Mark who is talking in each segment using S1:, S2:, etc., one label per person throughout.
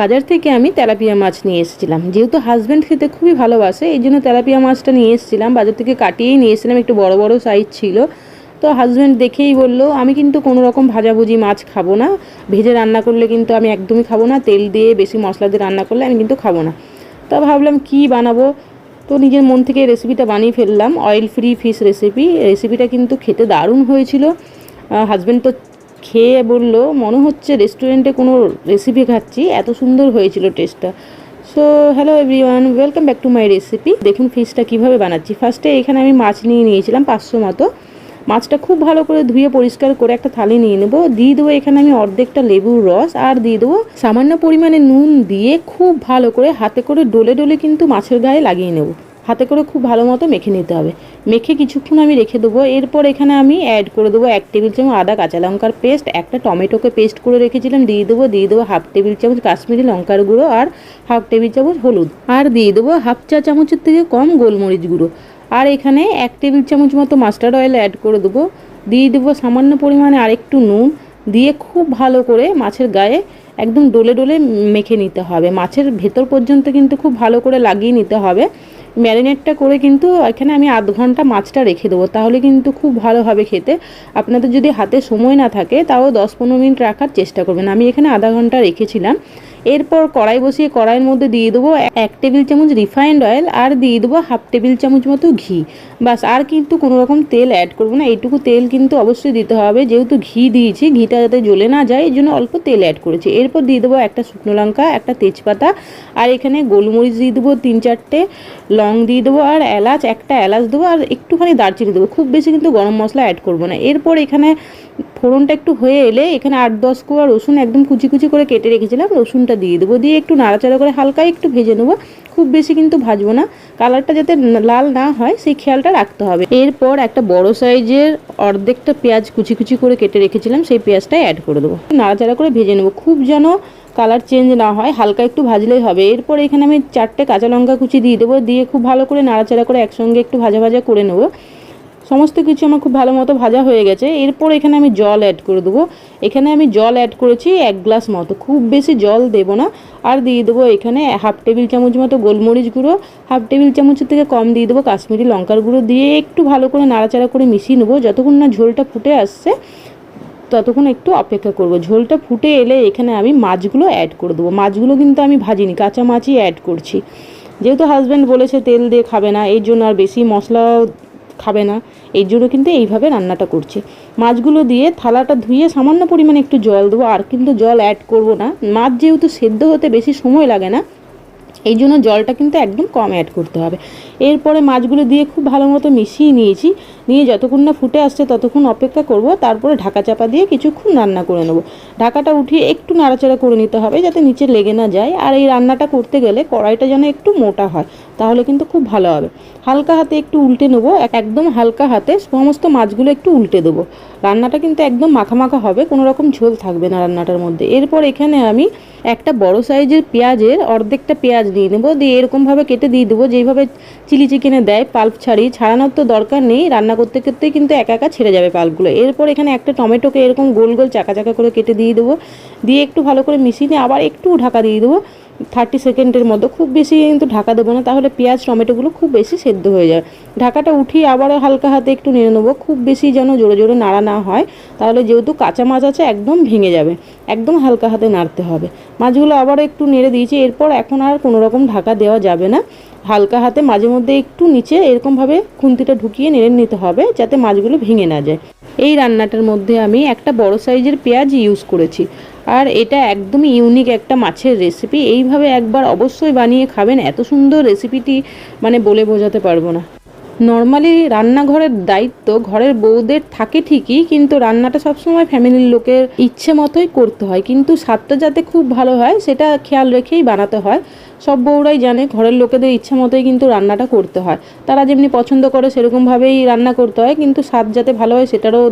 S1: বাজার থেকে আমি তেলাপিয়া মাছ নিয়ে এসেছিলাম। যেহেতু হাজব্যান্ড খেতে খুবই ভালোবাসে, এই জন্য তেলাপিয়া মাছটা নিয়ে এসেছিলাম। বাজার থেকে কাটিয়েই নিয়ে এসেছিলাম, একটু বড় বড় সাইজ ছিল। তো হাজব্যান্ড দেখেই বলল, আমি কিন্তু কোনো রকম ভাজাভুজি মাছ খাব না। ভেজে রান্না করলে কিন্তু আমি একদমই খাব না। তেল দিয়ে বেশি মশলা দিয়ে রান্না করলে আমি কিন্তু খাব না। তা ভাবলাম, কি বানাবো? তো নিজের মন থেকে রেসিপিটা বানিয়ে ফেললাম। অয়েল ফ্রি ফিশ রেসিপি রেসিপিটা কিন্তু খেতে দারুণ হয়েছিল। হাজব্যান্ড তো খেয়ে বলল, মনে হচ্ছে রেস্টুরেন্টে কোনো রেসিপি খাচ্ছি। এত সুন্দর হয়েছিল টেস্টটা so hello everyone welcome back to my recipe দেখুন ফিশটা কীভাবে বানাচ্ছি। ফার্স্টে এখানে আমি মাছ নিয়ে নিয়েছিলাম পাঁচশো মতো। মাছটা খুব ভালো করে ধুয়ে পরিষ্কার করে একটা থালি নিয়ে নেব। দিয়ে দেবো এখানে আমি অর্ধেকটা লেবুর রস আর দিয়ে দেবো সামান্য পরিমাণে নুন দিয়ে খুব ভালো করে হাতে করে ডলে ডলে কিন্তু মাছের গায়ে লাগিয়ে নেব। হাতে করে খুব ভালো মতো মেখে নিতে হবে। মেখে কিছুক্ষণ আমি রেখে দেবো। এরপর এখানে আমি অ্যাড করে দেবো এক টেবিল চামচ আদা কাঁচা লঙ্কার পেস্ট একটা টমেটোকে পেস্ট করে রেখেছিলাম, দিয়ে দেবো দিয়ে দেবো হাফ টেবিল চামচ কাশ্মীরি লঙ্কার গুঁড়ো আর হাফ টেবিল চামচ হলুদ। আর দিয়ে দেবো হাফ চা চামচের থেকে কম গোলমরিচ গুঁড়ো। আর এখানে এক টেবিল চামচ মতো মাস্টার্ড অয়েল অ্যাড করে দেবো। দিয়ে দেবো সামান্য পরিমাণে আরেকটু নুন। দিয়ে খুব ভালো করে মাছের গায়ে একদম ডলে ডলে মেখে নিতে হবে। মাছের ভেতর পর্যন্ত কিন্তু খুব ভালো করে লাগিয়ে নিতে হবে। ম্যারিনেটটা করে কিন্তু এখানে আমি আধ ঘণ্টা মাছটা রেখে দেবো। তাহলে কিন্তু খুব ভালো হবে খেতে। আপনাদের যদি হাতে সময় না থাকে, তাও দশ পনেরো মিনিট রাখার চেষ্টা করবেন। আমি এখানে আধা ঘণ্টা রেখেছিলাম। এরপর কড়াই বসিয়ে কড়াইয়ের মধ্যে দিয়ে দেবো এক টেবিল চামচ রিফাইন্ড অয়েল আর দিয়ে দেবো হাফ টেবিল চামচ মতো ঘি। বাস, আর কিন্তু কোনো রকম তেল অ্যাড করব না। এইটুকু তেল কিন্তু অবশ্যই দিতে হবে। যেহেতু ঘি দিয়েছি, ঘিটা যাতে জ্বলে না যায়, এই জন্য অল্প তেল অ্যাড করেছি। এরপর দিয়ে দেবো একটা শুকনো লঙ্কা, একটা তেজপাতা, আর এখানে গোলমরিচ দিয়ে দেবো তিন চারটে, লং দিয়ে দেবো আর এলাচ, একটা এলাচ দেবো, আর একটুখানি দারচিনি দেবো। খুব বেশি কিন্তু গরম মশলা অ্যাড করব না। এরপর এখানে ফোড়নটা একটু হয়ে এলে এখানে আট দশ কোয়া রসুন একদম কুচি কুচি করে কেটে রেখেছিলাম, রসুনটা দিয়ে দেবো। দিয়ে একটু নাড়াচাড়া করে হালকা একটু ভেজে নেব। খুব বেশি কিন্তু ভাজবো না। কালারটা যাতে লাল না হয়, সেই খেয়ালটা রাখতে হবে। এরপর একটা বড় সাইজের অর্ধেকটা পেঁয়াজ কুচি কুচি করে কেটে রেখেছিলাম, সেই পেঁয়াজটা অ্যাড করে দেবো। নাড়াচাড়া করে ভেজে নেব। খুব যেন কালার চেঞ্জ না হয়, হালকা একটু ভাজলেই হবে। এরপর এখানে আমি চারটে কাঁচা লঙ্কা কুচি দিয়ে দেবো। দিয়ে খুব ভালো করে নাড়াচাড়া করে একসঙ্গে একটু ভাজা ভাজা করে নেব। সমস্ত কিছু আমার খুব ভালো মতো ভাজা হয়ে গেছে। এরপর এখানে আমি জল অ্যাড করে দেবো। এখানে আমি জল অ্যাড করেছি এক গ্লাস মতো। খুব বেশি জল দেবো না। আর দিয়ে দেবো এখানে হাফ টেবিল চামচ মতো গোলমরিচ গুঁড়ো। হাফ টেবিল চামচের থেকে কম দিয়ে দেবো কাশ্মীরি লঙ্কার গুঁড়ো দিয়ে একটু ভালো করে নাড়াচাড়া করে মিশিয়ে নেব। যতক্ষণ না ঝোলটা ফুটে আসছে, ততক্ষণ একটু অপেক্ষা করব। ঝোলটা ফুটে এলে এখানে আমি মাছগুলো অ্যাড করে দেবো। মাছগুলো কিন্তু আমি ভাজিনি কাঁচা মাছই অ্যাড করছি। যেহেতু হাজব্যান্ড বলেছে তেল দিয়ে খাবে না এই জন্য আর বেশি মশলা খাবে না। এই জন্য কিন্তু এইভাবে রান্নাটা করছি। মাছগুলো দিয়ে থালাটা ধুয়ে সামান্য পরিমাণে একটু জল দেবো। আর কিন্তু জল অ্যাড করব না। মাছ যেহেতু সেদ্ধ হতে বেশি সময় লাগে না, এই জন্য জলটা কিন্তু একদম কম অ্যাড করতে হবে। এরপরে মাছগুলো দিয়ে খুব ভালো মতো মিশিয়ে নিয়েছি। নিয়ে যতক্ষণ না ফুটে আসছে ততক্ষণ অপেক্ষা করব, তারপরে ঢাকা চাপা দিয়ে কিছুক্ষণ রান্না করে নেব। ঢাকাটা উঠিয়ে একটু নাড়াচাড়া করে নিতে হবে যাতে নিচে লেগে না যায়। আর এই রান্নাটা করতে গেলে কড়াইটা যেন একটু মোটা হয়, তাহলে কিন্তু খুব ভালো হবে। হালকা হাতে একটু উল্টে নেব একদম হালকা হাতে সমস্ত মাছগুলো একটু উল্টে দেবো। রান্নাটা কিন্তু একদম মাখা মাখা হবে, কোনো রকম ঝোল থাকবে না রান্নাটার মধ্যে। এরপর এখানে আমি একটা বড় সাইজের পেঁয়াজের অর্ধেকটা পেঁয়াজ দিয়ে নেব, দিয়ে এরকমভাবে কেটে দিয়ে দেবো। যেইভাবে চিলি চিকেনে দেয়, পাল্প ছাড়ি ছাড়ানোর তো দরকার নেই, রান্না করতে করতেই কিন্তু একা একা ছেড়ে যাবে পালগুলো এরপর এখানে একটা টমেটোকে এরকম গোল গোল চাকা চাকা করে কেটে দিয়ে দেবো। দিয়ে একটু ভালো করে মিশিয়ে নিয়ে আবার একটু ঢাকা দিয়ে দেবো। থার্টি সেকেন্ডের মতো খুব বেশি কিন্তু ঢাকা দেবো না, তাহলে পেঁয়াজ, টমেটোগুলো খুব বেশি সেদ্ধ হয়ে যাবে ঢাকাটা উঠিয়ে আবার হালকা হাতে একটু নেড়ে নেব, খুব বেশি যেন জোরে জোরে নাড়া না হয়, তাহলে যেহেতু কাঁচা মাছ আছে একদম ভেঙে যাবে, একদম হালকা হাতে নাড়তে হবে। মাছগুলো আবারও একটু নেড়ে দিয়েছি, এরপর এখন আর কোনো রকম ঢাকা দেওয়া যাবে না। হালকা হাতে মাঝে মধ্যে একটু নিচে এরকমভাবে খুন্তিটা ঢুকিয়ে নেড়ে নিতে হবে, যাতে মাছগুলো ভেঙে না যায়। এই রান্নাটার মধ্যে আমি একটা বড় সাইজের পেঁয়াজ ইউজ করেছি। আর এটা একদমই ইউনিক একটা মাছের রেসিপি এইভাবে একবার অবশ্যই বানিয়ে খাবেন, এত সুন্দর রেসিপিটি মানে বলে বোঝাতে পারব না। নর্মালি রান্নাঘরের দায়িত্ব ঘরের বউদের থাকে ঠিকই, কিন্তু রান্নাটা সবসময় ফ্যামিলির লোকের ইচ্ছে মতোই করতে হয়। কিন্তু স্বাদটা যাতে খুব ভালো হয়, সেটা খেয়াল রেখেই বানাতে হয়। সব বউরাই জানে, ঘরের লোকেদের ইচ্ছে মতোই কিন্তু রান্নাটা করতে হয়। তারা যেমনি পছন্দ করে, সেরকমভাবেই রান্না করতে হয়, কিন্তু স্বাদ যাতে ভালো হয়, সেটারও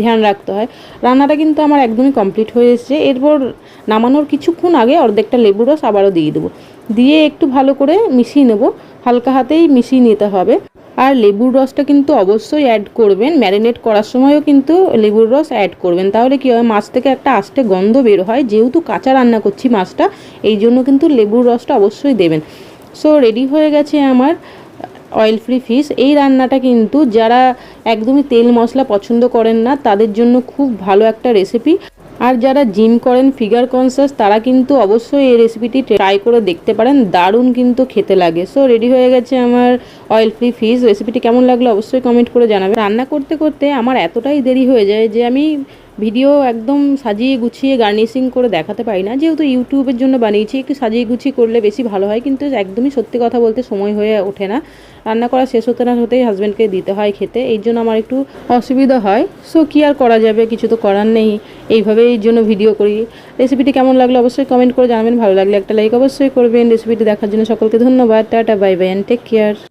S1: ধ্যান রাখতে হয়। রান্নাটা কিন্তু আমার একদমই কমপ্লিট হয়ে এসছে। এরপর নামানোর কিছুক্ষণ আগে অর্ধেকটা লেবু রস আবারও দিয়ে দেবো। দিয়ে একটু ভালো করে মিশিয়ে নেব। হালকা হাতেই মিশিয়ে নিতে হবে। আর লেবুর রসটা কিন্তু অবশ্যই অ্যাড করবেন। ম্যারিনেট করার সময়ও কিন্তু লেবুর রস অ্যাড করবেন। তাহলে কী হয়, মাছ থেকে একটা আস্তে গন্ধ বের হয়। যেহেতু কাঁচা রান্না করছি মাছটা, এই জন্য কিন্তু লেবুর রসটা অবশ্যই দেবেন। সো রেডি হয়ে গেছে আমার অয়েল ফ্রি ফিশ এই রান্নাটা কিন্তু যারা একদমই তেল মশলা পছন্দ করেন না, তাদের জন্য খুব ভালো একটা রেসিপি আর যারা জিম করেন ফিগার কনসাস তারা কিন্তু অবশ্যই এই রেসিপিটি ট্রাই করে দেখতে পারেন। দারুণ কিন্তু খেতে লাগে। সো রেডি হয়ে গেছে আমার অয়েল ফ্রি ফিশ রেসিপিটি কেমন লাগল অবশ্যই কমেন্ট করে জানাবেন। রান্না করতে করতে আমার এতটাই দেরি হয়ে যায় যে আমি ভিডিও একদম সাজিয়ে গুছিয়ে গার্নিশিং করে দেখাতে পারি না। যেহেতু ইউটিউবের জন্য বানিয়েছি, একটু সাজিয়ে গুছিয়ে করলে বেশি ভালো হয়, কিন্তু একদমই সত্যি কথা বলতে সময় হয়ে ওঠে না। রান্না করা শেষ হতে না হতেই হাজব্যান্ডকে দিতে হয় খেতে, এই জন্য আমার একটু অসুবিধা হয়। সো কী আর করা যাবে? কিছু তো করার নেই। এইভাবে এই জন্য ভিডিও করি। রেসিপিটি কেমন লাগল অবশ্যই কমেন্ট করে জানাবেন। ভালো লাগলে একটা লাইক অবশ্যই করবেন। রেসিপিটি দেখার জন্য সকলকে ধন্যবাদ। Tata bye bye and take care